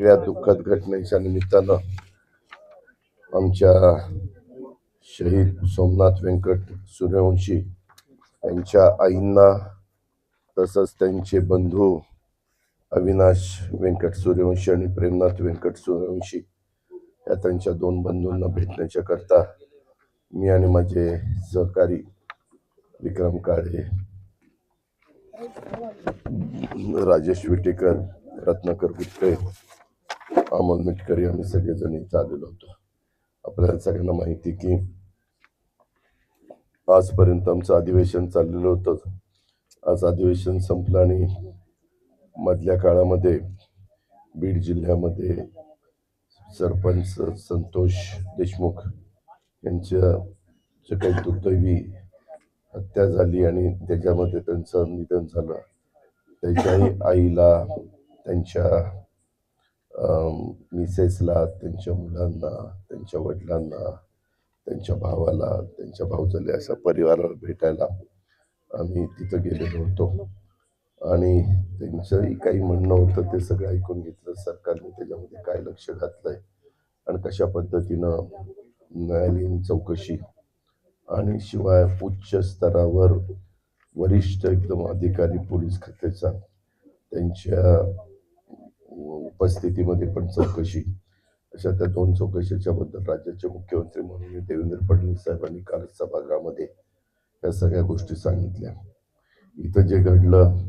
वेगळ्या दुःखद घटनेच्या निमित्तानं आमच्या शहीद सोमनाथ व्यंकट सूर्यवंशी यांच्या आईंना तसंच त्यांचे बंधू अविनाश व्यंकट सूर्यवंशी आणि प्रेमनाथ व्यंकट सूर्यवंशी या त्यांच्या दोन बंधूंना भेटण्याच्या करता मी आणि माझे सहकारी विक्रम काळे राजेश विटेकर रत्नाकर गुप्ते अमोल मिटकरी आम्ही सगळेजण इथं आलेलो होतो. आपल्याला सगळ्यांना माहिती की आजपर्यंत आमचं अधिवेशन चाललेलं होतं. आज अधिवेशन संपलं आणि मधल्या काळामध्ये बीड जिल्ह्यामध्ये सरपंच संतोष देशमुख यांच्या जे काही दुर्दैवी हत्या झाली आणि त्याच्यामध्ये त्यांचं निधन झालं. त्याच्याही आईला त्यांच्या मिसेसला त्यांच्या मुलांना त्यांच्या वडिलांना त्यांच्या भावाला त्यांच्या भाऊजले अशा परिवाराला भेटायला आम्ही तिथं गेलेलो होतो. आणि त्यांचंही काही म्हणणं होतं ते सगळं ऐकून घेतलं सरकारने त्याच्यामध्ये काय लक्ष घातलंय आणि कशा पद्धतीनं न्यायालयीन चौकशी आणि शिवाय उच्च स्तरावर वरिष्ठ एकदम अधिकारी पोलीस खात्याचा त्यांच्या उपस्थितीमध्ये पण चौकशी. अशा त्या दोन चौकशीच्या बद्दल राज्याचे मुख्यमंत्री म्हणून देवेंद्र फडणवीस साहेबांनी काल सभागृहामध्ये या सगळ्या गोष्टी सांगितल्या. इथं जे घडलं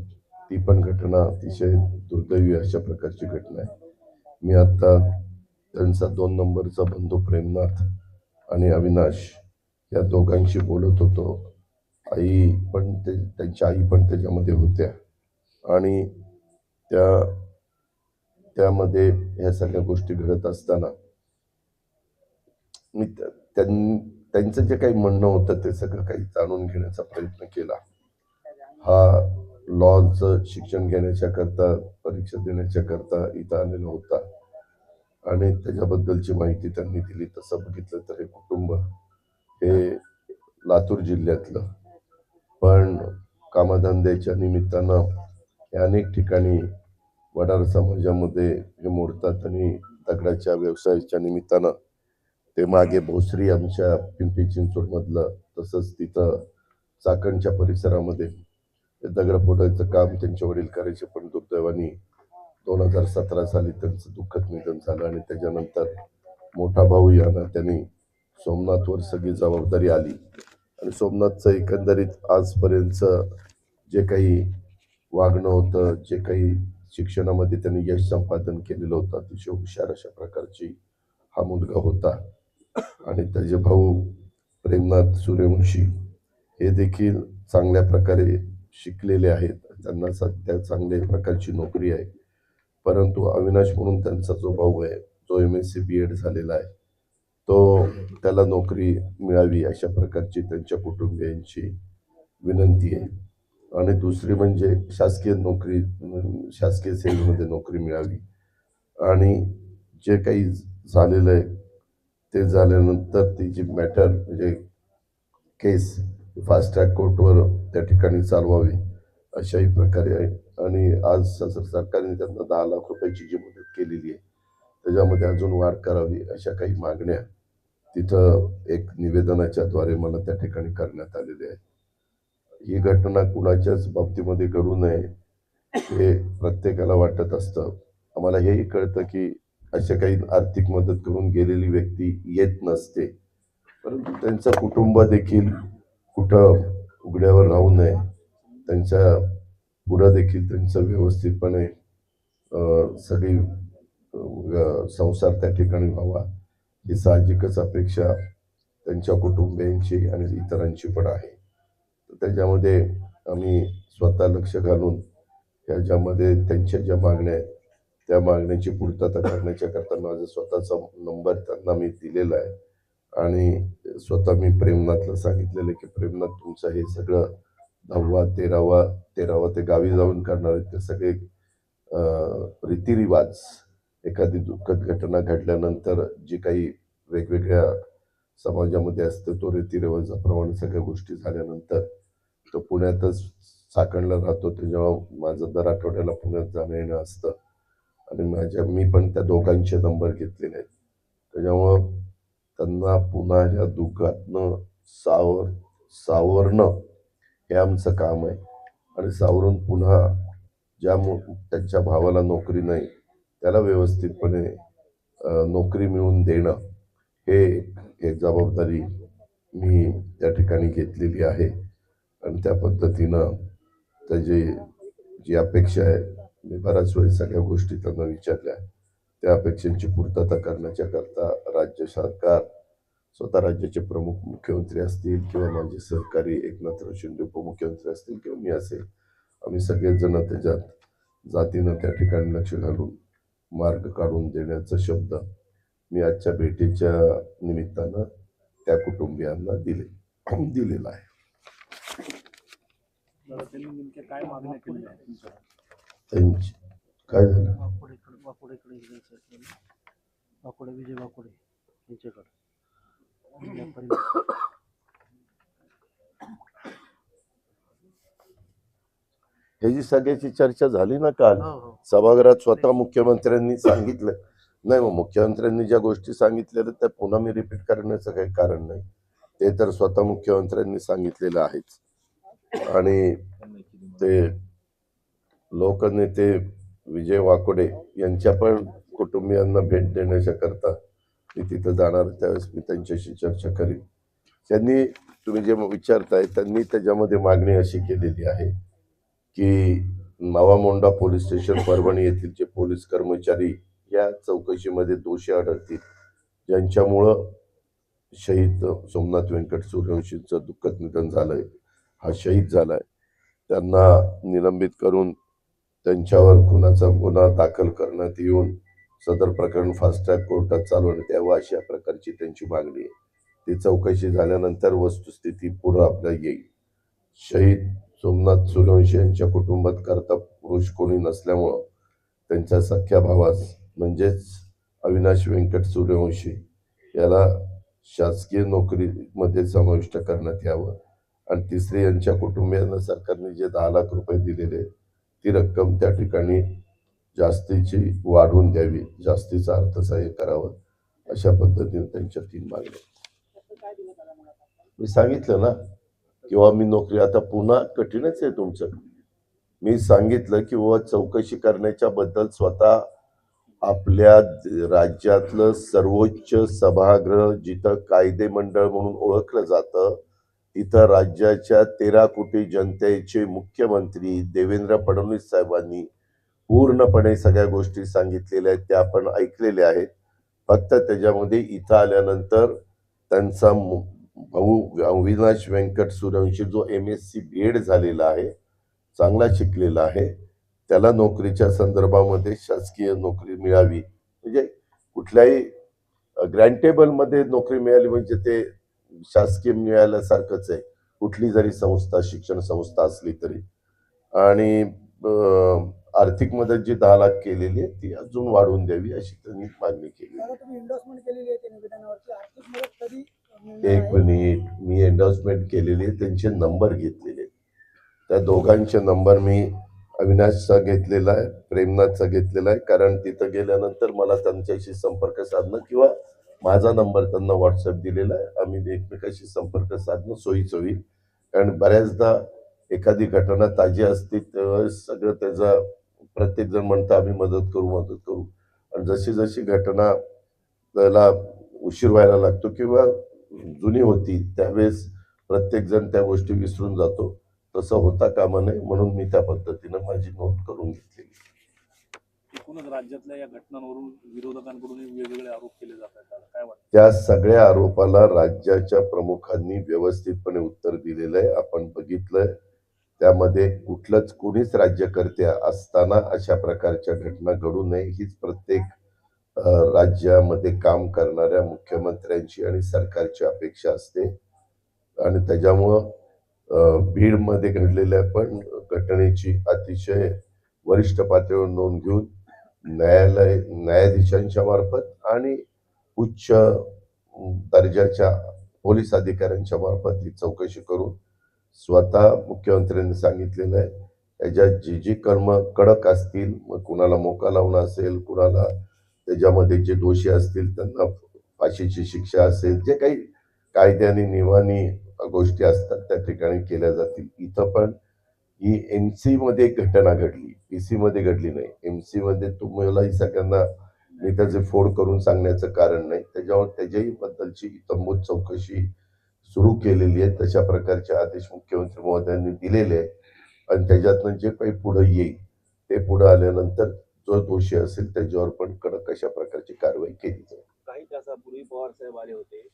ती पण घटना अतिशय दुर्दैवी अशा प्रकारची घटना आहे. मी आता त्यांचा दोन नंबरचा बंधू प्रेमनाथ आणि अविनाश या दोघांशी बोलत होतो. आई पण ते त्यांच्या आई पण त्याच्यामध्ये होत्या. आणि त्या त्यामध्ये ह्या सगळ्या गोष्टी घडत असताना मी त्यां- त्यांचं जे काही म्हणणं होतं ते सगळं काही जाणून घेण्याचा प्रयत्न केला. हा लॉचं शिक्षण घेण्याच्या करता परीक्षा देण्याच्या करता इथं आलेला होता. आणि त्याच्याबद्दलची माहिती त्यांनी दिली. तसं बघितलं तर हे कुटुंब हे लातूर जिल्ह्यातलं. पण कामधंद्याच्या निमित्तानं हे अनेक ठिकाणी वडार समाजामध्ये हे मोडतात आणि दगडाच्या व्यवसायाच्या निमित्तानं ते मागे भोसरी आमच्या पिंपरी चिंचवडमधलं तसंच तिथं चाकणच्या परिसरामध्ये दगड फोडायचं काम त्यांच्या वडील करायचे पण दुर्दैवानी दोन हजार सतरा साली त्यांचं दुःखद निधन झालं आणि त्याच्यानंतर मोठा भाऊ यानं त्यांनी सोमनाथवर सगळी जबाबदारी आली. आणि सोमनाथचं एकंदरीत आजपर्यंत जे काही वागणं होतं जे काही शिक्षणामध्ये त्यांनी यश संपादन केलेलं होतं. अतिशय हुशार अशा प्रकारची हा मुलगा होता. आणि त्याचे भाऊ प्रेमनाथ सूर्यवंशी हे देखील चांगल्या प्रकारे शिकलेले आहेत. त्यांना सध्या चांगल्या प्रकारची नोकरी आहे. परंतु अविनाश म्हणून त्यांचा जो भाऊ आहे जो M S C B Ed झालेला आहे तो त्याला नोकरी मिळावी अशा प्रकारची त्यांच्या कुटुंबियांची विनंती आहे. आणि दुसरी म्हणजे शासकीय नोकरी शासकीय सेवेमध्ये नोकरी मिळावी आणि जे काही झालेलं आहे ते झाल्यानंतर ती जी मॅटर म्हणजे केस फास्ट ट्रॅक कोर्टवर त्या ठिकाणी चालवावी अशाही प्रकारे आहे. आणि आज सरकारने त्यांना दहा लाख रुपयाची जी मदत केलेली आहे त्याच्यामध्ये अजून वाढ करावी अशा काही मागण्या तिथं एक निवेदनाच्या द्वारे मला त्या ठिकाणी करण्यात आलेल्या आहे ही घटना कुणाच्याच बाबतीमध्ये घडू नये हे प्रत्येकाला वाटत असतं. आम्हाला हेही कळतं की अशा काही आर्थिक मदत करून गेलेली व्यक्ती येत नसते. परंतु त्यांचं कुटुंब देखील कुठं उघड्यावर राहू नये त्यांच्या पुढं देखील त्यांचं व्यवस्थितपणे सगळी संसार त्या ठिकाणी व्हावा ही साहजिकच अपेक्षा त्यांच्या कुटुंबियांची आणि इतरांची पण आहे. त्याच्यामध्ये आम्ही स्वतः लक्ष घालून ह्याच्यामध्ये त्यांच्या ज्या मागण्या आहेत त्या मागण्याची पूर्तता करण्याच्याकरता माझा स्वतःचा नंबर त्यांना मी दिलेला आहे. आणि स्वतः मी प्रेमनाथला सांगितलेलं आहे की प्रेमनाथ तुमचं हे सगळं दहावा तेरावा तेरावा ते गावी जाऊन करणार आहेत ते सगळे रीतिरिवाज एखादी दुःखद घटना घडल्यानंतर जी काही वेगवेगळ्या समाजामध्ये असते तो रीतिरिवाजाप्रमाणे सगळ्या गोष्टी झाल्यानंतर तो पुण्यातच साकणला राहतो त्याच्यामुळं माझं दर आठवड्याला पुण्यात जाणं येणं असतं. आणि माझ्या मी पण त्या दोघांचे नंबर घेतलेले आहेत. त्याच्यामुळं त्यांना पुन्हा ह्या दुःखातनं सावर सावरणं हे आमचं काम आहे. आणि सावरून पुन्हा ज्या त्यांच्या भावाला नोकरी नाही त्याला व्यवस्थितपणे नोकरी मिळवून देणं हे एक जबाबदारी मी त्या ठिकाणी घेतलेली आहे. आणि त्या पद्धतीनं त्याची जी अपेक्षा आहे मी बऱ्याच वेळेस सगळ्या गोष्टी त्यांना विचारल्या. त्या अपेक्षांची पूर्तता करण्याच्या करता राज्य सरकार स्वतः राज्याचे प्रमुख मुख्यमंत्री असतील किंवा माझे सहकारी एकनाथराव शिंदे उपमुख्यमंत्री असतील किंवा मी असेल आम्ही सगळेजण त्याच्यात जातीनं त्या ठिकाणी लक्ष घालून मार्ग काढून देण्याचा शब्द मी आजच्या भेटीच्या निमित्तानं त्या कुटुंबियांना दिले दिलेला आहे दादा त्यांनी नेमक्या काय मागण्या केल्या आहेत तुमच्या त्यांची काय झालं? वाकोडेकडे वाकोडेकडे हे जायचं आहे आपल्याला. वाकोडे विजय वाकोडे यांच्याकडे. या परिवार- ह्याची सगळ्याची चर्चा झाली ना काल? हो हो. सभागृहात स्वतः मुख्यमंत्र्यांनी सांगितलं. नाही मग मुख्यमंत्र्यांनी ज्या गोष्टी सांगितलेल्या त्या पुन्हा मी रिपीट करण्याचं काही कारण नाही. ते तर स्वतः मुख्यमंत्र्यांनी सांगितलेलं आहेच. आणि ते लोकनेते विजय वाकोडे यांच्या पण कुटुंबियांना भेट देण्याच्या करता मी तिथं जाणार त्यावेळेस मी त्यांच्याशी चर्चा करीन. त्यांनी तुम्ही जे विचारताय त्यांनी त्याच्यामध्ये मागणी अशी केलेली आहे की नवामोंडा पोलीस स्टेशन परभणी येथील जे पोलीस कर्मचारी या चौकशीमध्ये दोषी आढळतील ज्यांच्यामुळं शहीद सोमनाथ व्यंकट सूर्यवंशींचं दुःखद निधन झालंय. हा शहीद झालाय. त्यांना निलंबित करून त्यांच्यावर खुनाचा गुन्हा दाखल करण्यात येऊन सदर प्रकरण फास्ट ट्रॅक कोर्टात चालवण्यात यावं अशा प्रकारची त्यांची मागणी आहे. ती चौकशी झाल्यानंतर वस्तुस्थिती पुढं आपल्या येईल. शहीद सोमनाथ सूर्यवंशी यांच्या कुटुंबात करता पुरुष कोणी नसल्यामुळं त्यांच्या सख्या भावास म्हणजेच अविनाश व्यंकट सूर्यवंशी याला शासकीय नोकरीमध्ये समाविष्ट करण्यात यावं. आणि तिसरे यांच्या कुटुंबियांना सरकारने जे दहा लाख रुपये दिलेले ती रक्कम त्या ठिकाणी जास्तीची वाढवून द्यावी जास्तीचं अर्थसहाय्य करावं अशा पद्धतीने त्यांच्या तीन मागण्या मी सांगितलं ना किंवा मी नोकरी आता पुन्हा कठीणच आहे तुमचं. मी सांगितलं की बाबा चौकशी करण्याच्या बद्दल स्वतः आपल्या राज्यातलं सर्वोच्च सभागृह जिथं कायदे मंडळ म्हणून ओळखलं जातं इतर राज्याच्या तेरा कोटी जनतेचे मुख्यमंत्री देवेंद्र फडणवीस साहेबांनी पूर्णपणे सगळ्या गोष्टी सांगितलेल्या आहेत त्या आपण ऐकलेल्या आहेत. फक्त त्याच्यामध्ये इथं आल्यानंतर त्यांचा भाऊ अविनाश व्यंकट सूर्यवंशी जो M S C B Ed झालेला आहे चांगला शिकलेला आहे त्याला नोकरीच्या संदर्भामध्ये शासकीय नोकरी मिळावी. म्हणजे कुठल्याही ग्रँटेबलमध्ये नोकरी मिळाली म्हणजे ते शासकीय मिळाल्यासारखंच आहे. कुठली जरी संस्था शिक्षण संस्था असली तरी. आणि आर्थिक मदत जी दहा लाख केलेली आहे ती अजून वाढवून द्यावी अशी त्यांनी मागणी केली एक? मिनिट मी एन्डोर्समेंट केलेली आहे त्यांचे नंबर घेतलेले. त्या दोघांचे नंबर मी अविनाशचा घेतलेला आहे प्रेमनाथचा घेतलेला आहे. कारण तिथं गेल्यानंतर मला त्यांच्याशी संपर्क साधणं किंवा माझा नंबर त्यांना व्हॉट्सअप दिलेला आहे. आम्ही एकमेकाशी संपर्क साधणं सोयीचं होईल कारण बऱ्याचदा एखादी घटना ताजी असते त्यावेळेस सगळं त्याचा प्रत्येक जण म्हणतं आम्ही मदत करू मदत करू. आणि जशी जशी घटना त्याला उशीर व्हायला लागतो किंवा जुनी होती त्यावेळेस प्रत्येक जण त्या गोष्टी विसरून जातो. तसं होता कामा नये म्हणून मी त्या पद्धतीनं माझी नोंद करून घेतलेली एकूणच राज्यातल्या या घटनांवरून विरोधकांकडून वेगवेगळे आरोप केले जात आहेत. काय वाटतं? त्या सगळ्या आरोपाला राज्याच्या प्रमुखांनी व्यवस्थितपणे उत्तर दिलेलं आहे. आपण बघितलंय. त्यामध्ये कुठलंच कुणीच राज्यकर्त्या असताना अशा प्रकारच्या घटना घडू नये. हीच प्रत्येक राज्यामध्ये काम करणाऱ्या मुख्यमंत्र्यांची आणि सरकारची अपेक्षा असते. आणि त्याच्यामुळं बीडमध्ये घडलेल्या पण घटनेची अतिशय वरिष्ठ पातळीवर नोंद घेऊन न्यायालय न्यायाधीशांच्या मार्फत आणि उच्च दर्जाच्या पोलीस अधिकाऱ्यांच्या मार्फत ही चौकशी करून स्वतः मुख्यमंत्र्यांनी सांगितलेलं आहे. त्याच्यात जी जी कर्म कडक असतील मग कुणाला मोका लावणं असेल कुणाला त्याच्यामध्ये जे दोषी असतील त्यांना फाशीची शिक्षा असेल जे काही कायद्याने नियमाने गोष्टी असतात त्या ठिकाणी केल्या जातील. इथं पण ही एम सी मध्ये एक घटना घडली. पी सी मध्ये घडली नाही. एम सी मध्ये तुम्हालाही सगळ्यांना मी त्याचे फोड करून सांगण्याचं कारण नाही. त्याच्यावर त्याच्याही बद्दलची तंबूत चौकशी सुरू केलेली आहे. तशा प्रकारचे आदेश मुख्यमंत्री महोदयांनी दिलेले आहे आणि त्याच्यातनं जे काही पुढे येईल ते पुढे आल्यानंतर जो दोषी असेल त्याच्यावर पण कडक अशा प्रकारची कारवाई केली जाईल. काही तासापूर्वी पवार साहेब आले होते.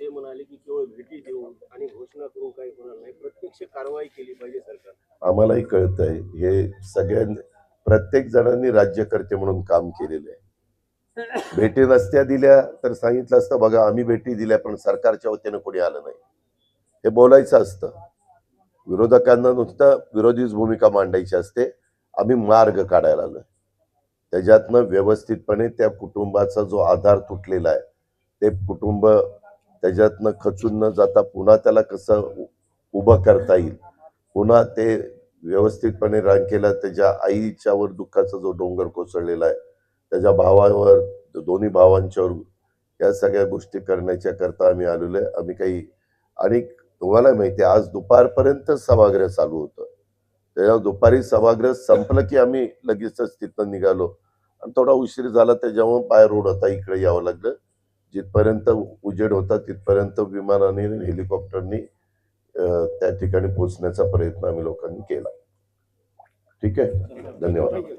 ते म्हणाले की केवळ भेटी देऊन आणि घोषणा करून काही होणार नाही. प्रत्यक्ष कारवाई केली पाहिजे सरकार. आम्हालाही कळतंय हे सगळ्यांनी प्रत्येक जणांनी राज्यकर्ते म्हणून काम केलेले आहे. भेटी नसत्या दिल्या तर सांगितलं असतं बघा आम्ही भेटी दिल्या पण सरकारच्या वतीनं कोणी आलं नाही. हे बोलायचं असतं. विरोधकांना नुसतं विरोधीच भूमिका मांडायची असते. आम्ही मार्ग काढायला आलोय. त्याच्यातनं व्यवस्थितपणे त्या कुटुंबाचा जो आधार तुटलेला आहे ते कुटुंब त्याच्यातनं खचून न जाता पुन्हा त्याला कसं उभं करता येईल? पुन्हा ते व्यवस्थितपणे रांकेला त्याच्या आईच्यावर दुःखाचा जो डोंगर कोसळलेला आहे त्याच्या भावावर दोन्ही भावांच्यावर या सगळ्या गोष्टी करण्याच्या करता आम्ही आलेलो आहे. आम्ही काही आणि तुम्हाला माहिती आहे आज दुपारपर्यंत सभागृह चालू होतं. त्याच्यावर दुपारी सभागृह संपलं की आम्ही लगेचच तिथं निघालो. आणि थोडा उशीर झाला त्याच्यामुळे बाय रोड होता इकडे यावं लागलं. जिथपर्यंत उजेड होता तिथपर्यंत विमानाने हेलिकॉप्टरनी त्या ठिकाणी पोहोचण्याचा प्रयत्न आम्ही लोकांनी केला. ठीक आहे? धन्यवाद.